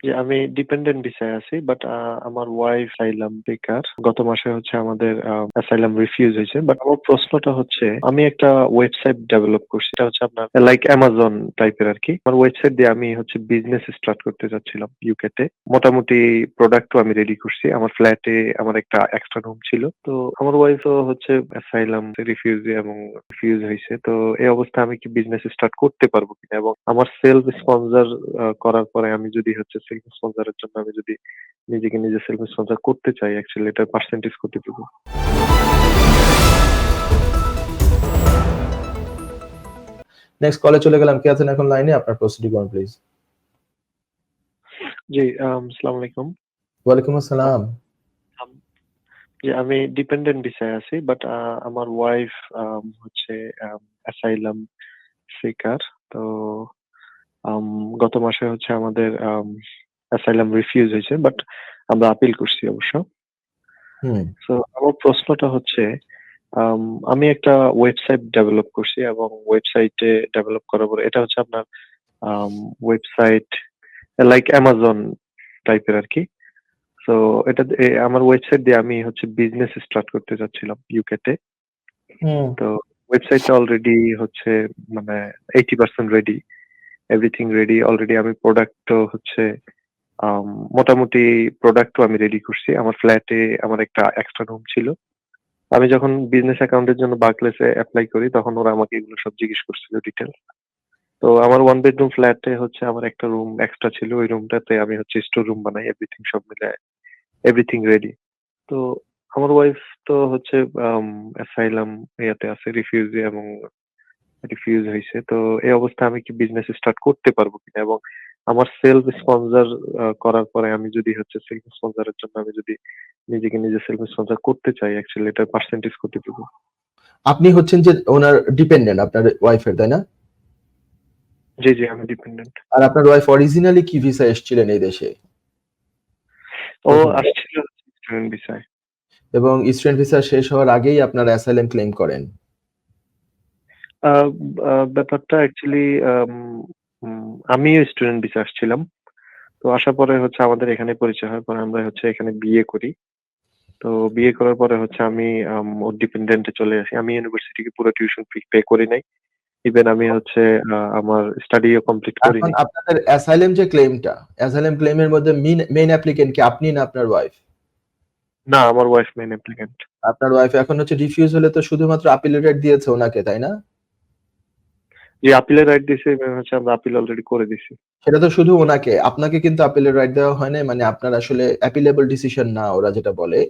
জি, আমি ডিপেন্ডেন্ট ভিসায় আছি। বাট আমার ওয়াইফ আসাইলাম বেকার। গত মাসে হচ্ছে আমাদের আ অ্যাসাইলাম রিফিউজ হইছে। বাট আমার প্রশ্নটা হচ্ছে আমি একটা ওয়েবসাইট ডেভেলপ করছি। এটা হচ্ছে আপনার লাইক Amazon টাইপের আরকি। আমার ওয়েবসাইট দিয়ে আমি হচ্ছে বিজনেস স্টার্ট করতে চাচ্ছিলাম ইউকে তে। মোটামুটি প্রোডাক্টও আমি রেডি করছি। আমার ফ্ল্যাটে আমার একটা এক্সট্রা রুম ছিল। তো আমার ওয়াইফও হচ্ছে অ্যাসাইলাম রিফিউজ এবং রিফিউজ হইছে। তো এই অবস্থায় আমি কি বিজনেস স্টার্ট করতে পারব কিনা? এবং আমার সেলফ স্পন্সর করার পরে আমি যদি হচ্ছে সেলফ স্পন্সরের জন্য আমি যদি নিজেকে নিজে সেলফ স্পন্সর করতে চাই অ্যাকচুয়ালি এটার পার্সেন্টেজ কতটুকু? নেক্সট কলে চলে গেলাম। কে আছেন এখন লাইনে? আপনার প্রশ্নটি করুন প্লিজ। জি, আসসালামু আলাইকুম। ওয়ালাইকুম আসসালাম। জি, আমি ডিপেন্ডেন্ট বিষয় আছি। বাট আমার ওয়াইফ হচ্ছে অ্যাসাইলাম সিকার। তো গত মাসে হচ্ছে আমাদের আম অ্যাসাইলাম রিফিউজ হয়েছে বাট আমরা আপিল করছি অবশ্য। হুম। সো আমার প্রশ্নটা হচ্ছে আম একটা ওয়েবসাইট ডেভেলপ করছি এবং ওয়েবসাইটে ডেভেলপ করার পরে এটা হচ্ছে আপনার ওয়েবসাইট লাইক অ্যামাজন টাইপের আর কি তো এটা আমার ওয়েবসাইট দিয়ে আমি হচ্ছে বিজনেস স্টার্ট করতে চাচ্ছিলাম ইউকে তে। হুম। তো ওয়েবসাইটটা অলরেডি হচ্ছে মানে 80% রেডি। Everything ready. অলরেডি আমি প্রোডাক্টও হচ্ছে আম মোটামুটি প্রোডাক্টও আমি রেডি করছি। আমার ফ্ল্যাটে আমার একটা এক্সট্রা রুম ছিল। আমি যখন বিজনেস অ্যাকাউন্টের জন্য বার্কলেসে অ্যাপ্লাই করি, তখন ওরা আমাকে এগুলো সব জিজ্ঞেস করছিল ডিটেইলস। তো আমার 1 বেডরুম ফ্ল্যাটে হচ্ছে আমার একটা রুম এক্সট্রা ছিল। ওই রুমটাতে আমি হচ্ছে স্টোর রুম বানাই এভরিথিং সব মিলায় এভরিথিং রেডি। তো আমার ওয়াইফ তো হচ্ছে অ্যাসাইলাম ইয়াতে আছে রিফিউজি এবং রিফিউজ হইছে। তো এই অবস্থায় আমি কি বিজনেস স্টার্ট করতে পারব কিনা? এবং আমার সেলফ স্পন্সর করার পরে আমি যদি হচ্ছে সেলফ স্পন্সরের জন্য আমি যদি নিজেকে নিজে সেলফ স্পন্সর করতে চাই অ্যাকচুয়ালি এটার পার্সেন্টেজ করতে কতটুকু? আপনি হচ্ছেন যে ওনার ডিপেন্ডেন্ট আপনার ওয়াইফের, তাই না? জি, জি, আমি ডিপেন্ডেন্ট। আর আপনার ওয়াইফ অরিজিনালি কি ভিসা এসেছিলেন এই দেশে? ও আসছিল স্টুডেন্ট ভিসায়। এবং স্টুডেন্ট ভিসা শেষ হওয়ার আগেই আপনার অ্যাসাইলাম ক্লেইম করেন। ব্যাপারটা অ্যাকচুয়ালি আমিও স্টুডেন্ট ভিসা আসছিলাম। তো আসার পরে হচ্ছে আমাদের এখানে পরিচয় হয়। পরে আমরা হচ্ছে এখানে বিয়ে করি। তো বিয়ে করার পরে হচ্ছে আমি ওর ডিপেন্ডেন্ট চলে আসি। আমি ইউনিভার্সিটিকে পুরো টিউশন ফি পে করি নাই। ইভেন আমি হচ্ছে আমার স্টাডিও কমপ্লিট এখন করিনি। আপনাদের অ্যাসাইলাম যে ক্লেইমটা, অ্যাসাইলাম ক্লেইম এর মধ্যে মেইন অ্যাপ্লিক্যান্ট কি আপনি না আপনার ওয়াইফ? না, আমার ওয়াইফ মেইন অ্যাপ্লিক্যান্ট। আপনার ওয়াইফ এখন হচ্ছে রিফিউজ হলে তো শুধুমাত্র রাইট দিয়েছে ওনাকে, তাই না? জি, আপিলের রাইট দিছে হচ্ছে আমরা আপিল অলরেডি করে দিছি। সেটা তো শুধু ওনাকে। আপনাকে কিন্তু আপিলের রাইট দেওয়া হয় নাই। মানে আপনার আসলে অ্যাপিলেবল ডিসিশন না ওরা যেটা বলে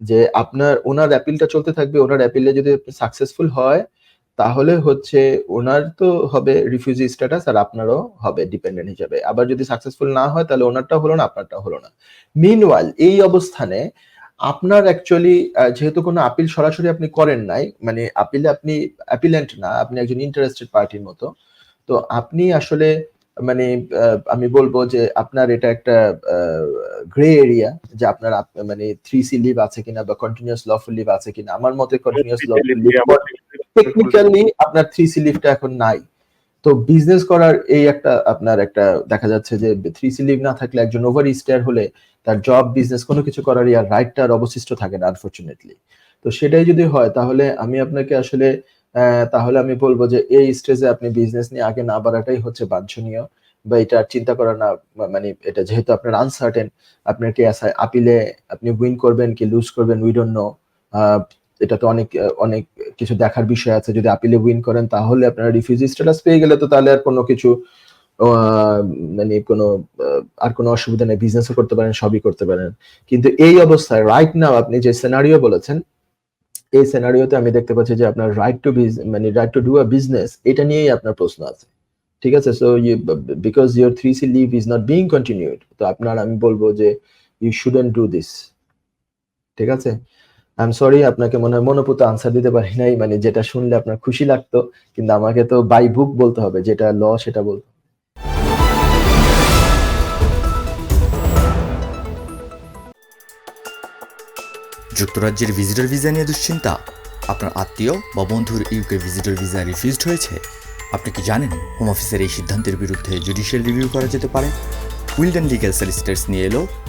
যে আপনার উনার অ্যাপিলটা চলতে থাকবে। উনার অ্যাপিলে যদি সাকসেসফুল হয় তাহলে হচ্ছে উনার তো হবে রিফিউজি স্ট্যাটাস আর আপনারও হবে ডিপেন্ডেন্ট হিসাবে আবার যদি সাকসেসফুল না হয় তাহলে উনারটাও হলো না, আপনারটা হলো না। মিনওয়াইল এই অবস্থানে আপনার অ্যাকচুয়ালি যেহেতু কোনো আপিল সরাসরি আপনি করেন নাই, মানে আপিলে আপনি অ্যাপিল্যান্ট না, আপনি একজন ইন্টারেস্টেড পার্টির মতো। তো আপনি আসলে মানে আমি বলব যে আপনার এটা একটা গ্রে এরিয়া যে আপনার মানে থ্রি সি লিভ আছে কিনা বা কন্টিনিউয়াস লফুল লিভ আছে কিনা। আমার মতে কন্টিনিউয়াস লফুল লিভ টেকনিক্যালি আপনার 3C লিভটা এখন নাই। তো বিজনেস করার এই একটা আপনার একটা দেখা যাচ্ছে যে 3C লিভ না থাকলে একজন ওভার স্টার হলে তার জব, বিজনেস কোনো কিছু করারই আর রাইটটা আর অবশিষ্ট থাকে না আনফরচুনেটলি। তো সেটাই যদি হয় তাহলে আমি আপনাকে আসলে তাহলে আমি বলব যে এই স্টেজে আপনি বিজনেস নিয়ে আগে না বাড়াটাই হচ্ছে বাঞ্ছনীয় বা এটা চিন্তা করা না মানে এটা যেহেতু আপনার আনসার্টেন আপনার কি আপিলে আপনি উইন করবেন কি লুজ করবেন উই ডোন্ট নো। এটা তো অনেক অনেক কিছু দেখার বিষয় আছে। যদি আপিলে উইন করেন তাহলে আপনারা রিফিউজি স্ট্যাটাস পেয়ে গেলে তো তাহলে আর কোনো কিছু মানে কোনো আর কোনো অসুবিধা নেই। বিজনেসও করতে পারেন, সবই করতে পারেন। কিন্তু এই অবস্থায় রাইট নাও আপনি যে সিনারিও বলেছেন, এই সিনারিওতে আমি দেখতে পাচ্ছি যে আপনার রাইট টু মানে right to do a business এটা নিয়েই আপনার প্রশ্ন আছে। ঠিক আছে? So you because your three C leave is not being continued. তো আপনার আমি বলব যে ইউ শুডন্ট ডু দিস। ঠিক আছে? আই এম সরি আপনাকে মনে হয় মনোপুত আনসার দিতে পারি নাই। মানে যেটা শুনলে আপনার খুশি লাগতো। কিন্তু আমাকে তো বাই বুক বলতে হবে। যেটা ল সেটা বল যুক্তরাজ্যের ভিজিটর ভিসা নিয়ে দুশ্চিন্তা আপনার আত্মীয় বা বন্ধুর ইউকে ভিজিটর ভিসা রিফিউজড হয়েছে আপনি কি জানেন হোম অফিসের এই সিদ্ধান্তের বিরুদ্ধে জুডিশিয়াল রিভিউ করা যেতে পারে উইলডেন লিগ্যাল সলিসিটার্স নিয়ে এলো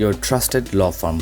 your trusted law firm